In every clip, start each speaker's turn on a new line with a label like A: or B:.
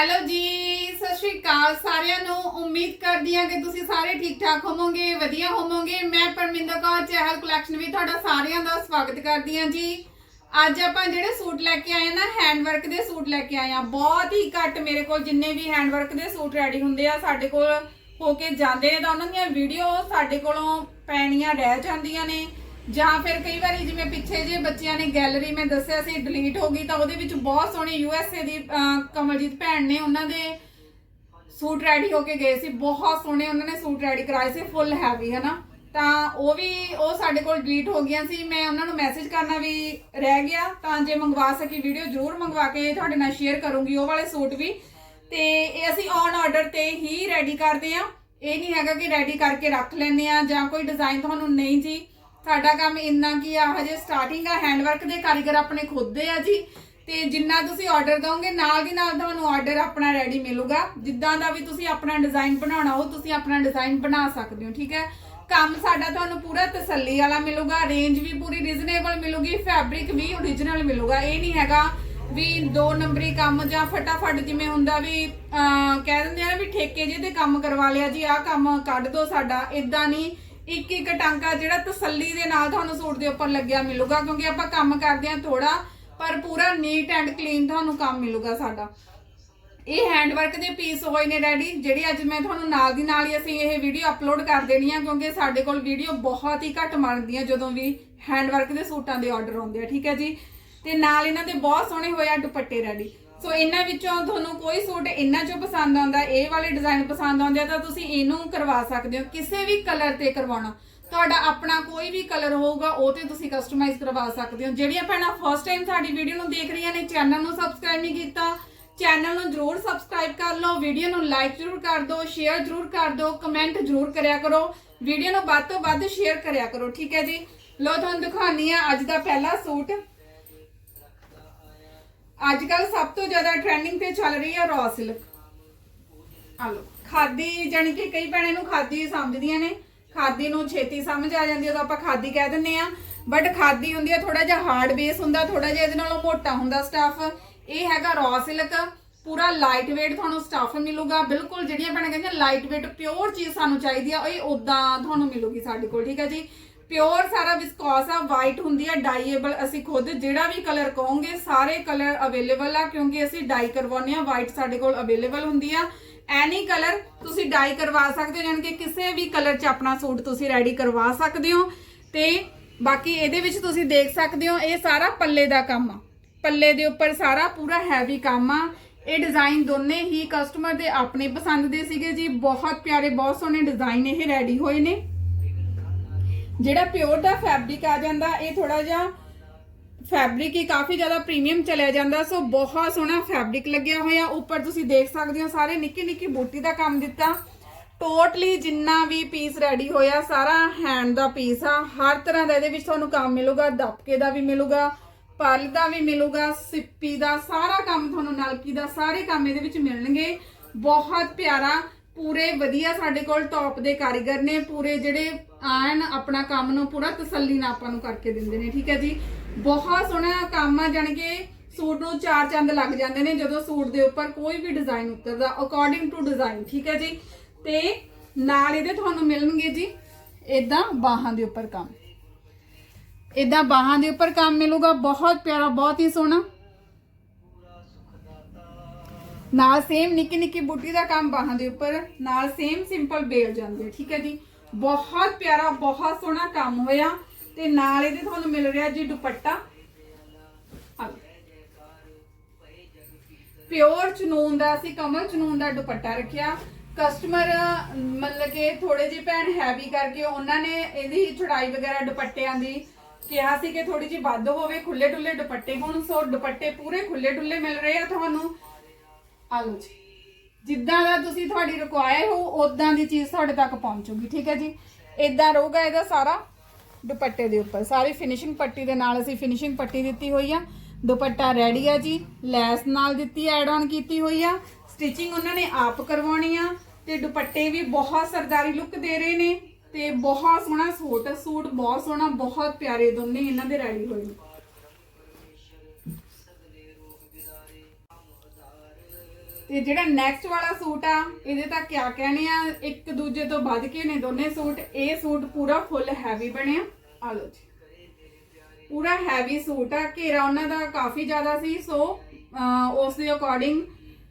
A: Hello ਜੀ, ਸਤਿ ਸ਼੍ਰੀ ਅਕਾਲ ਸਾਰਿਆਂ ਨੂੰ। ਉਮੀਦ ਕਰਦੀ ਹਾਂ ਕਿ ਤੁਸੀਂ ਸਾਰੇ ਠੀਕ ਠਾਕ ਹੋਵੋਗੇ, ਵਧੀਆ ਹੋਵੋਗੇ। ਮੈਂ ਪਰਮਿੰਦਰ ਕੌਰ, ਚਹਿਲ ਕਲੈਕਸ਼ਨ ਵੀ ਤੁਹਾਡਾ ਸਾਰਿਆਂ ਦਾ ਸਵਾਗਤ ਕਰਦੀ ਹਾਂ ਜੀ। ਅੱਜ ਆਪਾਂ ਜਿਹੜੇ ਸੂਟ ਲੈ ਕੇ ਆਏ ਆ ਨਾ ਹੈਂਡ ਵਰਕ ਦੇ ਸੂਟ ਲੈ ਕੇ ਆਏ ਆ। ਬਹੁਤ ਹੀ ਘੱਟ ਮੇਰੇ ਕੋਲ ਜਿੰਨੇ ਵੀ ਹੈਂਡ ਵਰਕ ਦੇ ਸੂਟ ਰੈਡੀ ਹੁੰਦੇ ਆ, ਸਾਡੇ ਕੋਲ ਹੋ ਕੇ ਜਾਂਦੇ ਨੇ ਤਾਂ ਉਹਨਾਂ ਦੀਆਂ ਵੀਡੀਓ ਸਾਡੇ ਕੋਲੋਂ ਪੈਣੀਆਂ ਰਹਿ ਜਾਂਦੀਆਂ ਨੇ। ਜਾਂ ਫਿਰ ਕਈ ਵਾਰੀ ਜਿਵੇਂ ਪਿੱਛੇ ਜੇ ਬੱਚਿਆਂ ਨੇ ਗੈਲਰੀ ਮੈਂ ਦੱਸਿਆ ਸੀ ਡਿਲੀਟ ਹੋ ਗਈ ਤਾਂ ਉਹਦੇ ਵਿੱਚ ਬਹੁਤ ਸੋਹਣੇ ਯੂਐਸਏ ਦੀ ਅਹ, ਕਮਲਜੀਤ ਭੈਣ ਨੇ ਉਹਨਾਂ ਦੇ ਸੂਟ ਰੈਡੀ ਹੋ ਕੇ ਗਏ ਸੀ ਬਹੁਤ ਸੋਹਣੇ ਉਹਨਾਂ ਨੇ ਸੂਟ ਰੈਡੀ ਕਰਾਏ ਸੀ ਫੁੱਲ ਹੈਵੀ ਹਨਾ? ਤਾਂ ਉਹ ਵੀ ਉਹ ਸਾਡੇ ਕੋਲ ਡਿਲੀਟ ਹੋ ਗਈਆਂ ਸੀ ਮੈਂ ਉਹਨਾਂ ਨੂੰ ਮੈਸੇਜ ਕਰਨਾ ਵੀ ਰਹਿ ਗਿਆ ਤਾਂ ਜੇ ਮੰਗਵਾ ਸਕੀ ਵੀਡੀਓ ਜ਼ਰੂਰ ਮੰਗਵਾ ਕੇ ਤੁਹਾਡੇ ਨਾਲ ਸ਼ੇਅਰ ਕਰੂੰਗੀ ਉਹ ਵਾਲੇ ਸੂਟ ਵੀ। ਤੇ ਇਹ ਅਸੀਂ ਔਨ ਆਰਡਰ ਤੇ ਹੀ ਰੈਡੀ ਕਰਦੇ ਆ ਇਹ ਨਹੀਂ ਹੈਗਾ ਕਿ ਰੈਡੀ ਕਰਕੇ ਰੱਖ ਲੈਂਦੇ ਆ ਜਾਂ ਕੋਈ ਡਿਜ਼ਾਈਨ ਤੁਹਾਨੂੰ ਨਹੀਂ ਜੀ। ਸਾਡਾ ਕੰਮ ਇੰਨਾ ਕੀ ਆ ਹਜੇ ਸਟਾਰਟਿੰਗ ਆ ਹੈਂਡਵਰਕ ਦੇ ਕਾਰੀਗਰ ਆਪਣੇ ਖੁਦ ਦੇ ਆ ਜੀ। ਤੇ ਜਿੰਨਾ ਤੁਸੀਂ ਆਰਡਰ ਦੋਗੇ ਨਾਲ ਦੀ ਨਾਲ ਤੁਹਾਨੂੰ ਆਰਡਰ ਆਪਣਾ ਰੈਡੀ ਮਿਲੂਗਾ। ਜਿੱਦਾਂ ਦਾ ਵੀ ਤੁਸੀਂ ਆਪਣਾ ਡਿਜ਼ਾਈਨ ਬਣਾਉਣਾ, ਉਹ ਤੁਸੀਂ ਆਪਣਾ ਡਿਜ਼ਾਈਨ ਬਣਾ ਸਕਦੇ ਹੋ, ਠੀਕ ਹੈ? ਕੰਮ ਸਾਡਾ ਤੁਹਾਨੂੰ ਪੂਰਾ ਤਸੱਲੀ ਵਾਲਾ ਮਿਲੂਗਾ ਰੇਂਜ ਵੀ ਪੂਰੀ ਰੀਜ਼ਨੇਬਲ ਮਿਲੂਗੀ ਫੈਬਰਿਕ ਵੀ ਓਰੀਜਨਲ ਮਿਲੂਗਾ। ਇਹ ਨਹੀਂ ਹੈਗਾ ਵੀ ਦੋ ਨੰਬਰੀ ਕੰਮ ਜਾਂ ਫਟਾਫਟ ਜਿਵੇਂ ਹੁੰਦਾ ਵੀ ਕਹਿ ਦਿੰਦੇ ਆ ਨਾ ਵੀ ਠੇਕੇ ਜਿਹੇ ਤੇ ਕੰਮ ਕਰਵਾ ਲਿਆ ਜੀ, ਆਹ ਕੰਮ ਕੱਢ ਦੋ ਸਾਡਾ ਇਦਾਂ ਨਹੀਂ। ਇੱਕ ਇੱਕ ਟਾਂਕਾ ਜਿਹੜਾ ਤਸੱਲੀ ਦੇ ਨਾਲ ਤੁਹਾਨੂੰ ਸੂਟ ਦੇ ਉੱਪਰ ਲੱਗਿਆ ਮਿਲੂਗਾ, ਕਿਉਂਕਿ ਆਪਾਂ ਕੰਮ ਕਰਦੇ ਆ ਥੋੜਾ ਪਰ ਪੂਰਾ ਨੀਟ ਐਂਡ ਕਲੀਨ ਤੁਹਾਨੂੰ ਕੰਮ ਮਿਲੂਗਾ ਸਾਡਾ। ਇਹ ਹੈਂਡਵਰਕ ਦੇ ਪੀਸ ਹੋਏ ਨੇ ਰੈਡੀ ਜਿਹੜੀ ਅੱਜ ਮੈਂ ਤੁਹਾਨੂੰ ਨਾਲ ਦੀ ਨਾਲ ਹੀ ਅਸੀਂ ਇਹ ਵੀਡੀਓ ਅਪਲੋਡ ਕਰ ਦੇਣੀ ਆ, ਕਿਉਂਕਿ ਸਾਡੇ ਕੋਲ ਵੀਡੀਓ ਬਹੁਤ ਹੀ ਘੱਟ ਬਣਦੀਆਂ ਜਦੋਂ ਵੀ ਹੈਂਡਵਰਕ ਦੇ ਸੂਟਾਂ ਦੇ ਆਰਡਰ ਆਉਂਦੇ ਆ, ਠੀਕ ਹੈ ਜੀ? ਤੇ ਨਾਲ ਇਹਨਾਂ ਦੇ ਬਹੁਤ ਸੋਹਣੇ ਹੋਏ ਆ ਦੁਪੱਟੇ, ਡੈਡੀ। ਸੋ ਇਹਨਾਂ ਵਿੱਚੋਂ ਤੁਹਾਨੂੰ ਕੋਈ ਸੂਟ ਇਹਨਾਂ ਚੋਂ ਪਸੰਦ ਆਉਂਦਾ, ਇਹ ਵਾਲੇ ਡਿਜ਼ਾਈਨ ਪਸੰਦ ਆਉਂਦੇ ਆ, ਤਾਂ ਤੁਸੀਂ ਇਹਨੂੰ ਕਰਵਾ ਸਕਦੇ ਹੋ, ਕਿਸੇ ਵੀ ਕਲਰ ਤੇ ਕਰਵਾਉਣਾ। ਤੁਹਾਡਾ ਆਪਣਾ ਕੋਈ ਵੀ ਕਲਰ ਹੋਊਗਾ, ਉਹ ਤੇ ਤੁਸੀਂ ਕਸਟਮਾਈਜ਼ ਕਰਵਾ ਸਕਦੇ ਹੋ। ਜਿਹੜੀਆਂ ਭੈਣਾਂ ਫਸਟ ਟਾਈਮ ਸਾਡੀ ਵੀਡੀਓ ਨੂੰ ਦੇਖ ਰਹੀਆਂ ਨੇ ਚੈਨਲ ਨੂੰ ਸਬਸਕ੍ਰਾਈਬ ਨਹੀਂ ਕੀਤਾ ਚੈਨਲ ਨੂੰ ਜਰੂਰ ਸਬਸਕ੍ਰਾਈਬ ਕਰ ਲਓ ਵੀਡੀਓ ਨੂੰ ਲਾਈਕ ਜਰੂਰ ਕਰ ਦਿਓ ਸ਼ੇਅਰ ਜਰੂਰ ਕਰ ਦਿਓ ਕਮੈਂਟ ਜਰੂਰ ਕਰਿਆ ਕਰੋ। ਵੀਡੀਓ ਨੂੰ ਵੱਧ ਤੋਂ ਵੱਧ ਸ਼ੇਅਰ ਕਰਿਆ ਕਰੋ, ਠੀਕ ਹੈ ਜੀ? ਲੋ ਤੁਹਾਨੂੰ ਦਿਖਾਉਣੀ ਆ ਅੱਜ ਦਾ ਪਹਿਲਾ ਸੂਟ। ਅੱਜ ਕੱਲ ਸਭ ਤੋਂ ਜ਼ਿਆਦਾ ਟ੍ਰੈਂਡਿੰਗ ਤੇ ਚੱਲ ਰਹੀ ਹੈ ਰॉ ਸਿਲਕ ਆ ਲੋ ਖਾਦੀ ਜਾਨੀ ਕਿ ਕਈ ਭੈਣਾਂ ਨੂੰ ਖਾਦੀ ਸਮਝਦੀਆਂ ਨੇ। ਖਾਦੀ ਨੂੰ ਛੇਤੀ ਸਮਝ ਆ ਜਾਂਦੀ ਹੈ ਤਾਂ ਆਪਾਂ ਖਾਦੀ ਕਹਿ ਦਿੰਨੇ ਆ। ਬਟ ਖਾਦੀ ਹੁੰਦੀ ਹੈ ਥੋੜਾ ਜਿਹਾ ਹਾਰਡ ਬੇਸ ਹੁੰਦਾ ਥੋੜਾ ਜਿਹਾ ਇਹਦੇ ਨਾਲੋਂ ਮੋਟਾ ਹੁੰਦਾ ਸਟਫ ਇਹ ਹੈਗਾ ਰॉ ਸਿਲਕ ਪੂਰਾ ਲਾਈਟ weight ਤੁਹਾਨੂੰ ਸਟਫ ਮਿਲੂਗਾ। ਬਿਲਕੁਲ ਜਿਹੜੀਆਂ ਭੈਣਾਂ ਕਹਿੰਦੀਆਂ ਲਾਈਟ weight ਪਿਓਰ ਚੀਜ਼ ਸਾਨੂੰ ਚਾਹੀਦੀ ਆ, ਇਹ ਉਦਾਂ ਤੁਹਾਨੂੰ ਮਿਲੂਗੀ ਸਾਡੇ ਕੋਲ, ਠੀਕ ਹੈ ਜੀ? ਪਿਓਰ ਸਾਰਾ ਵਿਸਕੋਸ ਆ ਵਾਈਟ ਹੁੰਦੀ ਆ ਡਾਈਏਬਲ ਅਸੀਂ ਖੁਦ ਜਿਹੜਾ ਵੀ ਕਲਰ ਕਹੋਗੇ, ਸਾਰੇ ਕਲਰ ਅਵੇਲੇਬਲ ਆ, ਕਿਉਂਕਿ ਅਸੀਂ ਡਾਈ ਕਰਵਾਉਂਦੇ ਆ ਵਾਈਟ ਸਾਡੇ ਕੋਲ ਅਵੇਲੇਬਲ ਹੁੰਦੀ ਆ। ਐਨੀ ਕਲਰ ਤੁਸੀਂ ਡਾਈ ਕਰਵਾ ਸਕਦੇ ਹੋ, ਯਾਨੀ ਕਿ ਕਿਸੇ ਵੀ ਕਲਰ 'ਚ ਆਪਣਾ ਸੂਟ ਤੁਸੀਂ ਰੈਡੀ ਕਰਵਾ ਸਕਦੇ ਹੋ। ਤੇ ਬਾਕੀ ਇਹਦੇ ਵਿੱਚ ਤੁਸੀਂ ਦੇਖ ਸਕਦੇ ਹੋ, ਇਹ ਸਾਰਾ ਪੱਲੇ ਦਾ ਕੰਮ ਆ। ਪੱਲੇ ਦੇ ਉੱਪਰ ਸਾਰਾ ਪੂਰਾ ਹੈਵੀ ਕੰਮ ਆ। ਇਹ ਡਿਜ਼ਾਈਨ ਦੋਨੇ ਹੀ ਕਸਟਮਰ ਦੇ ਆਪਣੇ ਪਸੰਦ ਦੇ ਸੀਗੇ ਜੀ। ਬਹੁਤ ਪਿਆਰੇ, ਬਹੁਤ ਸੋਹਣੇ ਡਿਜ਼ਾਈਨ ਇਹ ਰੈਡੀ ਹੋਏ ਨੇ। ਜਿਹੜਾ ਪਿਓਰ ਦਾ ਫੈਬਰਿਕ ਆ ਜਾਂਦਾ, ਇਹ ਥੋੜਾ ਜਿਹਾ ਫੈਬਰਿਕ ਹੀ ਕਾਫੀ ਜ਼ਿਆਦਾ ਪ੍ਰੀਮੀਅਮ ਚਲਿਆ ਜਾਂਦਾ ਸੋ ਬਹੁਤ ਸੋਹਣਾ ਫੈਬਰਿਕ ਲੱਗਿਆ ਹੋਇਆ। ਉੱਪਰ ਤੁਸੀਂ ਦੇਖ ਸਕਦੇ ਹੋ ਸਾਰੇ ਨਿੱਕੀ ਨਿੱਕੀ ਬੂਟੀ ਦਾ ਕੰਮ ਦਿੱਤਾ। ਟੋਟਲੀ ਜਿੰਨਾ ਵੀ ਪੀਸ ਰੈਡੀ ਹੋਇਆ, ਸਾਰਾ ਹੈਂਡ ਦਾ ਪੀਸ ਆ। ਹਰ ਤਰ੍ਹਾਂ ਦਾ ਇਹਦੇ ਵਿੱਚ ਤੁਹਾਨੂੰ ਕੰਮ ਮਿਲੂਗਾ, ਦਬਕੇ ਦਾ ਵੀ ਮਿਲੂਗਾ, ਪਲ ਦਾ ਵੀ ਮਿਲੂਗਾ, ਸਿੱਪੀ ਦਾ, ਸਾਰਾ ਕੰਮ ਤੁਹਾਨੂੰ ਨਲਕੀ ਦਾ, ਸਾਰੇ ਕੰਮ ਇਹਦੇ ਵਿੱਚ ਮਿਲਣਗੇ। ਬਹੁਤ ਪਿਆਰਾ, ਪੂਰੇ ਵਧੀਆ ਸਾਡੇ ਕੋਲ ਟੌਪ ਦੇ ਕਾਰੀਗਰ ਨੇ, ਪੂਰੇ ਜਿਹੜੇ ਆਣ ਆਪਣਾ ਕੰਮ ਨੂੰ ਪੂਰਾ ਤਸੱਲੀ ਨਾਲ ਆਪਾਂ ਨੂੰ ਕਰਕੇ ਦਿੰਦੇ ਨੇ, ਠੀਕ ਹੈ ਜੀ? ਬਹੁਤ ਸੋਹਣਾ ਕੰਮ ਆ, ਜਾਣੀ ਸੂਟ ਨੂੰ ਚਾਰ ਚੰਦ ਲੱਗ ਜਾਂਦੇ ਨੇ, ਜਦੋਂ ਸੂਟ ਦੇ ਉੱਪਰ ਕੋਈ ਵੀ ਡਿਜ਼ਾਈਨ ਉਤਰਦਾ ਅਕੋਰਡਿੰਗ ਟੂ ਡਿਜ਼ਾਈਨ ਠੀਕ ਹੈ ਜੀ? ਤੇ ਨਾਲ ਇਹਦੇ ਤੁਹਾਨੂੰ ਮਿਲਣਗੇ ਜੀ ਇਦਾਂ ਬਾਹਾਂ ਦੇ ਉੱਪਰ ਕੰਮ। ਇਦਾਂ ਬਾਹਾਂ ਦੇ ਉੱਪਰ ਕੰਮ ਮਿਲੂਗਾ, ਬਹੁਤ ਪਿਆਰਾ, ਬਹੁਤ ਹੀ ਸੋਹਣਾ। ਨਾਲ ਸੇਮ ਨਿੱਕੀ ਨਿੱਕੀ ਬੂਟੀ ਦਾ ਕੰਮ ਬਾਹਾਂ ਦੇ ਉੱਪਰ, ਨਾਲ ਸੇਮ ਸਿੰਪਲ ਬੇਲ ਜਾਂਦੇ, ਠੀਕ ਹੈ ਜੀ? ਬਹੁਤ ਪਿਆਰਾ, ਬਹੁਤ ਸੋਹਣਾ ਕੰਮ ਹੋਇਆ ਤੇ ਨਾਲ ਇਹਦੇ ਤੁਹਾਨੂੰ ਮਿਲ ਰਿਹਾ ਜੀ ਦੁਪੱਟਾ। ਪਿਓਰ ਚਨੂਨ ਦਾ, ਅਸੀਂ ਕਮਲ ਚਨੂਨ ਦਾ ਦੁਪੱਟਾ ਰੱਖਿਆ। ਕਸਟਮਰ ਮਤਲਬ ਕਿ ਥੋੜੇ ਜਿਹੇ ਭੈਣ ਹੈਵੀ ਕਰਕੇ ਉਹਨਾਂ ਨੇ ਇਹਦੀ ਚੜਾਈ ਵਗੈਰਾ ਦੁਪੱਟਿਆਂ ਦੀ ਕਿਹਾ ਸੀ ਕਿ ਥੋੜੀ ਜਿਹੀ ਵੱਧ ਹੋਵੇ ਖੁੱਲੇ ਡੁੱਲੇ ਦੁਪੱਟੇ ਹੁਣ। ਸੋ ਦੁਪੱਟੇ ਪੂਰੇ ਖੁੱਲੇ ਡੁੱਲੇ ਮਿਲ ਰਹੇ ਆ ਤੁਹਾਨੂੰ। ਆਲੋ ਜੀ। ਜਿੱਦਾਂ ਦਾ ਤੁਸੀਂ ਤੁਹਾਡੀ ਰਿਕੁਆਇਰ ਹੋ ਉਦਾਂ ਦੀ ਚੀਜ਼ ਤੁਹਾਡੇ ਤੱਕ ਪਹੁੰਚੂਗੀ, ਠੀਕ ਹੈ ਜੀ? ਇਦਾਂ ਰਹੂਗਾ ਇਹਦਾ ਸਾਰਾ ਦੁਪੱਟੇ ਦੇ ਉੱਪਰ। ਸਾਰੀ ਫਿਨਿਸ਼ਿੰਗ ਪੱਟੀ ਦੇ ਨਾਲ ਅਸੀਂ ਫਿਨਿਸ਼ਿੰਗ ਪੱਟੀ ਦਿੱਤੀ ਹੋਈ ਆ। ਦੁਪੱਟਾ ਰੈਡੀ ਆ ਜੀ, ਲੈਸ ਨਾਲ ਦਿੱਤੀ ਐਡ ਆਨ ਕੀਤੀ ਹੋਈ ਆ। ਸਟਿਚਿੰਗ ਉਹਨਾਂ ਨੇ ਆਪ ਕਰਵਾਉਣੀ ਆ ਤੇ ਦੁਪੱਟੇ ਵੀ ਬਹੁਤ ਸਰਦਾਰੀ ਲੁੱਕ ਦੇ ਰਹੇ ਨੇ ਤੇ ਬਹੁਤ ਸੋਹਣਾ ਸੂਟ ਸੂਟ ਬਹੁਤ ਸੋਹਣਾ, ਬਹੁਤ ਪਿਆਰੇ ਦੋਨੇ ਇਹਨਾਂ ਦੇ ਰੈਡੀ ਹੋਏ ਨੇ। ਤੇ ਜਿਹੜਾ ਨੈਕਸਟ ਵਾਲਾ ਸੂਟ ਆ, ਇਹਦੇ ਤਾਂ ਕਿਆ ਕਹਿਣੇ ਆ, ਇੱਕ ਦੂਜੇ ਤੋਂ ਵੱਧ ਕੇ ਨੇ ਦੋਨੇ ਸੂਟ, ਇਹ ਸੂਟ ਪੂਰਾ ਫੁੱਲ ਹੈਵੀ ਬਣਿਆ। ਆ ਲਓ ਜੀ। ਪੂਰਾ ਹੈਵੀ ਸੂਟ ਆ, ਘੇਰਾ ਉਹਨਾਂ ਦਾ ਕਾਫੀ ਜ਼ਿਆਦਾ ਸੀ ਸੋ ਉਸ ਦੇ ਅਕੋਰਡਿੰਗ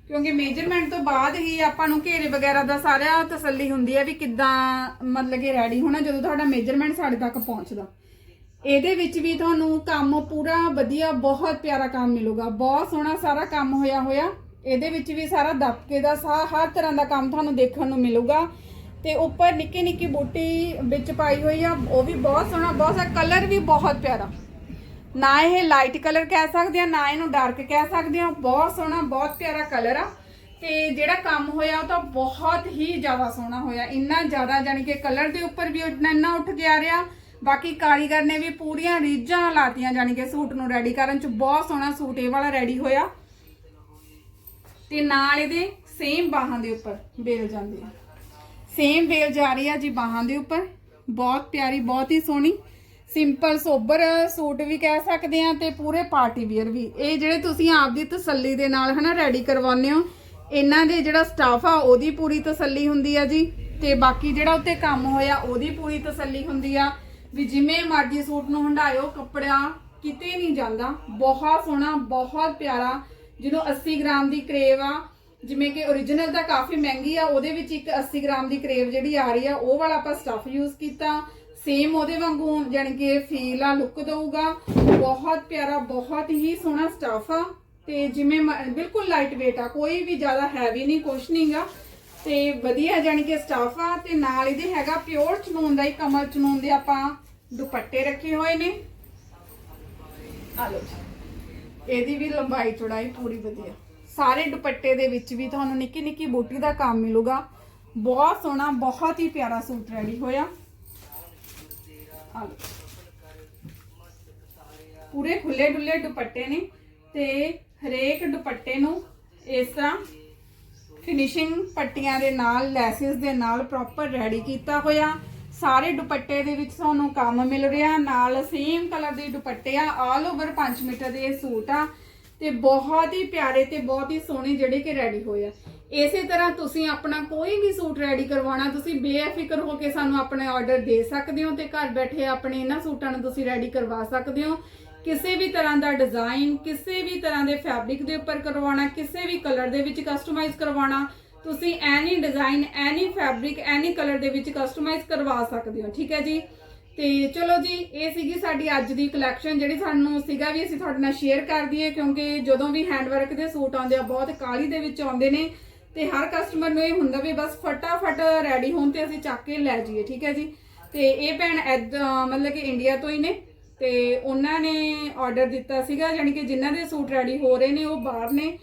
A: ਕਿਉਂਕਿ ਮੇਜਰਮੈਂਟ ਤੋਂ ਬਾਅਦ ਹੀ ਆਪਾਂ ਨੂੰ ਘੇਰੇ ਵਗੈਰਾ ਦਾ ਸਾਰਾ ਤਸੱਲੀ ਹੁੰਦੀ ਹੈ ਵੀ ਕਿੱਦਾਂ ਮਤਲਬ ਕਿ ਰੈਡੀ ਹੋਣਾ ਜਦੋਂ ਤੁਹਾਡਾ ਮੇਜਰਮੈਂਟ ਸਾਡੇ ਤੱਕ ਪਹੁੰਚਦਾ। ਇਹਦੇ ਵਿੱਚ ਵੀ ਤੁਹਾਨੂੰ ਕੰਮ ਪੂਰਾ ਵਧੀਆ, ਬਹੁਤ ਪਿਆਰਾ ਕੰਮ ਮਿਲੂਗਾ। ਬਹੁਤ ਸੋਹਣਾ ਸਾਰਾ ਕੰਮ ਹੋਇਆ ਹੋਇਆ ਇਹਦੇ ਵਿੱਚ ਵੀ ਸਾਰਾ ਦਬਕੇ ਦਾ ਸਾਹ, ਹਰ ਤਰ੍ਹਾਂ ਦਾ ਕੰਮ ਤੁਹਾਨੂੰ ਦੇਖਣ ਨੂੰ ਮਿਲੂਗਾ। ਤੇ ਉੱਪਰ ਨਿੱਕੀ ਨਿੱਕੀ ਬੂਟੀ ਵਿੱਚ ਪਾਈ ਹੋਈ ਆ, ਉਹ ਵੀ ਬਹੁਤ ਸੋਹਣਾ, ਬਹੁਤ ਸਾਰਾ ਕਲਰ ਵੀ ਬਹੁਤ ਪਿਆਰਾ। ਨਾ ਇਹ ਲਾਈਟ ਕਲਰ ਕਹਿ ਸਕਦੇ ਆ, ਨਾ ਇਹਨੂੰ ਡਾਰਕ ਕਹਿ ਸਕਦੇ ਆ, ਬਹੁਤ ਸੋਹਣਾ, ਬਹੁਤ ਪਿਆਰਾ ਕਲਰ ਆ। ਤੇ ਜਿਹੜਾ ਕੰਮ ਹੋਇਆ, ਉਹ ਤਾਂ ਬਹੁਤ ਹੀ ਜ਼ਿਆਦਾ ਸੋਹਣਾ ਹੋਇਆ। ਇੰਨਾ ਜ਼ਿਆਦਾ ਜਾਨੀ ਕਿ ਕਲਰ ਦੇ ਉੱਪਰ ਵੀ ਇੰਨਾ ਉੱਠ ਕੇ ਆ ਰਿਹਾ। ਬਾਕੀ ਕਾਰੀਗਰ ਨੇ ਵੀ ਪੂਰੀਆਂ ਰੀਝਾਂ ਲਾਤੀਆਂ ਜਾਨੀ ਕਿ ਸੂਟ ਨੂੰ ਰੈਡੀ ਕਰਨ ਚ। ਬਹੁਤ ਸੋਹਣਾ ਸੂਟ ਇਹ ਵਾਲਾ ਰੈਡੀ ਹੋਇਆ। ਤੇ ਨਾਲ ਇਹਦੇ ਸੇਮ ਬਾਹਾਂ ਦੇ ਉੱਪਰ ਬੇਲ ਜਾਂਦੀ ਆ। ਸੇਮ ਬੇਲ ਜਾ ਰਹੀ ਆ ਜੀ ਬਾਹਾਂ ਦੇ ਉੱਪਰ। ਬਹੁਤ ਪਿਆਰੀ, ਬਹੁਤ ਹੀ ਸੋਹਣੀ ਸਿੰਪਲ ਸੋਬਰ ਸੂਟ ਵੀ ਕਹਿ ਸਕਦੇ ਆ ਤੇ ਪੂਰੇ ਪਾਰਟੀ ਵੀਅਰ ਵੀ। ਇਹ ਜਿਹੜੇ ਤੁਸੀਂ ਆਪਦੀ ਤਸੱਲੀ ਦੇ ਨਾਲ ਹਨਾ ਰੈਡੀ ਕਰਵਾਉਂਦੇ ਹੋ, ਇਹਨਾਂ ਦੇ ਜਿਹੜਾ ਸਟਾਫ ਆ ਉਹਦੀ ਪੂਰੀ ਤਸੱਲੀ ਹੁੰਦੀ ਆ ਜੀ ਤੇ ਬਾਕੀ ਜਿਹੜਾ ਉੱਤੇ ਕੰਮ ਹੋਇਆ ਉਹਦੀ ਪੂਰੀ ਤਸੱਲੀ ਹੁੰਦੀ ਆ। ਵੀ ਜਿਵੇਂ ਮਰਜ਼ੀ ਸੂਟ ਨੂੰ ਹੰਡਾਇਓ ਕੱਪੜਾ ਕਿਤੇ ਨਹੀਂ ਜਾਂਦਾ। ਬਹੁਤ ਸੋਹਣਾ, ਬਹੁਤ ਪਿਆਰਾ। ਜਿਹਨੂੰ 80 ਗ੍ਰਾਮ ਦੀ ਕਰੇਵ ਆ, ਜਿਵੇਂ ਕਿ origignal ਤਾਂ ਕਾਫੀ ਮਹਿੰਗੀ ਆ, ਉਹਦੇ ਵਿੱਚ ਇੱਕ 80 ਗ੍ਰਾਮ ਦੀ ਕਰੇਵ ਜਿਹੜੀ ਆ ਰਹੀ ਆ, ਉਹ ਵਾਲਾ ਆਪਾਂ ਸਟਫ ਯੂਜ਼ ਕੀਤਾ। ਸੇਮ ਉਹਦੇ ਵਾਂਗੂ, ਜਾਣੀ ਕਿ ਫੀਲ ਆ ਲੁੱਕ ਦਊਗਾ। ਬਹੁਤ ਪਿਆਰਾ, ਬਹੁਤ ਹੀ ਸੋਹਣਾ ਸਟਫ ਆ। ਤੇ ਜਿਵੇਂ ਮ- ਬਿਲਕੁਲ ਲਾਈਟ weight ਆ, ਕੋਈ ਵੀ ਜ਼ਿਆਦਾ ਹੈਵੀ ਨਹੀਂ, ਕੁਛ ਨਹੀਂਗਾ ਤੇ ਵਧੀਆ ਜਾਣੀ ਕਿ ਸਟਫ ਆ, ਤੇ ਨਾਲ ਇਹਦੇ ਹੈਗਾ ਪਿਓਰ ਚਨੂਨ ਦਾ ਹੀ ਕਮਲ ਚਨੂਨ ਦੇ ਆਪਾਂ ਦੁਪੱਟੇ ਰੱਖੇ ਹੋਏ ਨੇ। ਆ ਲਓ ਜੀ। ਇਹਦੀ ਵੀ ਲੰਬਾਈ ਚੌੜਾਈ ਪੂਰੀ ਵਧੀਆ। ਸਾਰੇ ਦੁਪੱਟੇ ਦੇ ਵਿੱਚ ਵੀ ਤੁਹਾਨੂੰ ਨਿੱਕੀ ਨਿੱਕੀ ਬੂਟੀ ਦਾ ਕੰਮ ਮਿਲੂਗਾ। ਬਹੁਤ ਸੋਹਣਾ, ਬਹੁਤ ਹੀ ਪਿਆਰਾ ਸੂਟ ਰੈਡੀ ਹੋਇਆ। ਪੂਰੇ ਖੁੱਲੇ ਡੁੱਲੇ ਦੁਪੱਟੇ ਨੇ ਤੇ ਹਰੇਕ ਦੁਪੱਟੇ ਨੂੰ ਇਸ ਤਰ੍ਹਾਂ ਫਿਨਿਸ਼ਿੰਗ ਪੱਟੀਆਂ ਦੇ ਨਾਲ, ਲੈਸਿਸ ਦੇ ਨਾਲ ਪ੍ਰੋਪਰ ਰੈਡੀ ਕੀਤਾ ਹੋਇਆ। ਸਾਰੇ ਦੁਪੱਟੇ ਦੇ ਵਿੱਚ ਤੁਹਾਨੂੰ ਕੰਮ ਮਿਲ ਰਿਹਾ ਨਾਲ ਸੇਮ ਕਲਰ ਦੇ ਦੁਪੱਟੇ ਆ ਆਲ ਓਵਰ 5 ਮੀਟਰ ਦੇ ਸੂਟ ਆ। ਤੇ ਬਹੁਤ ਹੀ ਪਿਆਰੇ ਤੇ ਬਹੁਤ ਹੀ ਸੋਹਣੇ ਜਿਹੜੇ ਕਿ ਰੈਡੀ ਹੋਏ ਆ। ਇਸੇ ਤਰ੍ਹਾਂ ਤੁਸੀਂ ਆਪਣਾ ਕੋਈ ਵੀ ਸੂਟ ਰੈਡੀ ਕਰਵਾਉਣਾ, ਤੁਸੀਂ ਬੇਫਿਕਰ ਹੋ ਕੇ ਸਾਨੂੰ ਆਪਣੇ ਆਰਡਰ ਦੇ ਸਕਦੇ ਹੋ ਤੇ ਘਰ ਬੈਠੇ ਆਪਣੇ ਇਹਨਾਂ ਸੂਟਾਂ ਨੂੰ ਤੁਸੀਂ ਰੈਡੀ ਕਰਵਾ ਸਕਦੇ ਹੋ। ਕਿਸੇ ਵੀ ਤਰ੍ਹਾਂ ਦਾ ਡਿਜ਼ਾਈਨ ਕਿਸੇ ਵੀ ਤਰ੍ਹਾਂ ਦੇ ਫੈਬਰਿਕ ਦੇ ਉੱਪਰ ਕਰਵਾਉਣਾ, ਕਿਸੇ ਵੀ ਕਲਰ ਦੇ ਵਿੱਚ ਕਸਟਮਾਈਜ਼ ਕਰਵਾਉਣਾ ਤੁਸੀਂ any design any fabric any colour ਦੇ ਵਿੱਚ ਕਸਟਮਾਈਜ਼ ਕਰਵਾ ਸਕਦੇ ਹੋ, ਠੀਕ ਹੈ ਜੀ? ਤੇ ਚਲੋ ਜੀ, ਇਹ ਸੀਗੀ ਸਾਡੀ ਅੱਜ ਦੀ ਕਲੈਕਸ਼ਨ ਜਿਹੜੀ ਸਾਨੂੰ ਸੀਗਾ ਵੀ ਅਸੀਂ ਤੁਹਾਡੇ ਨਾਲ ਸ਼ੇਅਰ ਕਰ ਦਈਏ, ਕਿਉਂਕਿ ਜਦੋਂ ਵੀ ਹੈਂਡਵਰਕ ਦੇ ਸੂਟ ਆਉਂਦੇ ਆ, ਬਹੁਤ ਕਾਲੀ ਦੇ ਵਿੱਚ ਆਉਂਦੇ ਨੇ ਤੇ ਹਰ ਕਸਟਮਰ ਨੂੰ ਇਹ ਹੁੰਦਾ ਵੀ ਬਸ ਫਟਾਫਟ ਰੈਡੀ ਹੋਣ ਤੇ ਅਸੀਂ ਚੱਕ ਕੇ ਲੈ ਜਾਈਏ, ਠੀਕ ਹੈ ਜੀ? ਤੇ ਇਹ ਭੈਣ ਏਦਾਂ ਮਤਲਬ ਕਿ ਇੰਡੀਆ ਤੋਂ ਹੀ ਨੇ, ਤੇ ਉਹਨਾਂ ਨੇ ਆਰਡਰ ਦਿੱਤਾ ਸੀਗਾ ਯਾਨੀ ਕਿ ਜਿਨ੍ਹਾਂ ਦੇ ਸੂਟ ਰੈਡੀ ਹੋ ਰਹੇ ਨੇ, ਉਹ ਬਾਹਰ ਨੇ,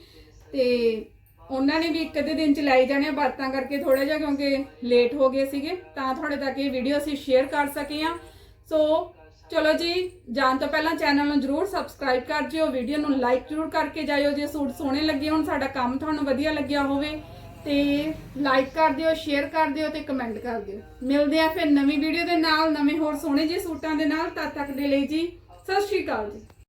A: ਤੇ ਉਹਨਾਂ ਨੇ ਵੀ ਇੱਕ ਅੱਧੇ ਦਿਨ ਚ ਲਾਈ ਜਾਣੇ ਆ, ਬਾਤਾਂ ਕਰਕੇ ਥੋੜਾ ਜਿਹਾ ਕਿਉਂਕਿ ਲੇਟ ਹੋ ਗਏ ਸੀਗੇ ਤਾਂ ਤੁਹਾਡੇ ਤੱਕ ਇਹ ਵੀਡੀਓ ਅਸੀਂ ਸ਼ੇਅਰ ਕਰ ਸਕੇ ਆ ਸੋ ਚਲੋ ਜੀ ਜਾਣ ਤੋਂ ਪਹਿਲਾਂ ਚੈਨਲ ਨੂੰ ਜਰੂਰ ਸਬਸਕ੍ਰਾਈਬ ਕਰ ਜਿਓ ਵੀਡੀਓ ਨੂੰ ਲਾਈਕ ਜਰੂਰ ਕਰਕੇ ਜਾਇਓ ਜੇ ਸੂਟ ਸੋਹਣੇ ਲੱਗੇ ਹੋਣ ਸਾਡਾ ਕੰਮ ਤੁਹਾਨੂੰ ਵਧੀਆ ਲੱਗਿਆ ਹੋਵੇ ਤੇ ਲਾਈਕ ਕਰ ਦਿਓ ਸ਼ੇਅਰ ਕਰ ਦਿਓ ਤੇ ਕਮੈਂਟ ਕਰ ਦਿਓ। ਮਿਲਦੇ ਆ ਫਿਰ ਨਵੀਂ ਵੀਡੀਓ ਦੇ ਨਾਲ ਨਵੇਂ ਹੋਰ ਸੋਹਣੇ ਜਿਹੇ ਸੂਟਾਂ ਦੇ ਨਾਲ ਤਦ ਤੱਕ ਦੇ ਲਈ ਜੀ ਸਤਿ ਸ਼੍ਰੀ ਅਕਾਲ ਜੀ।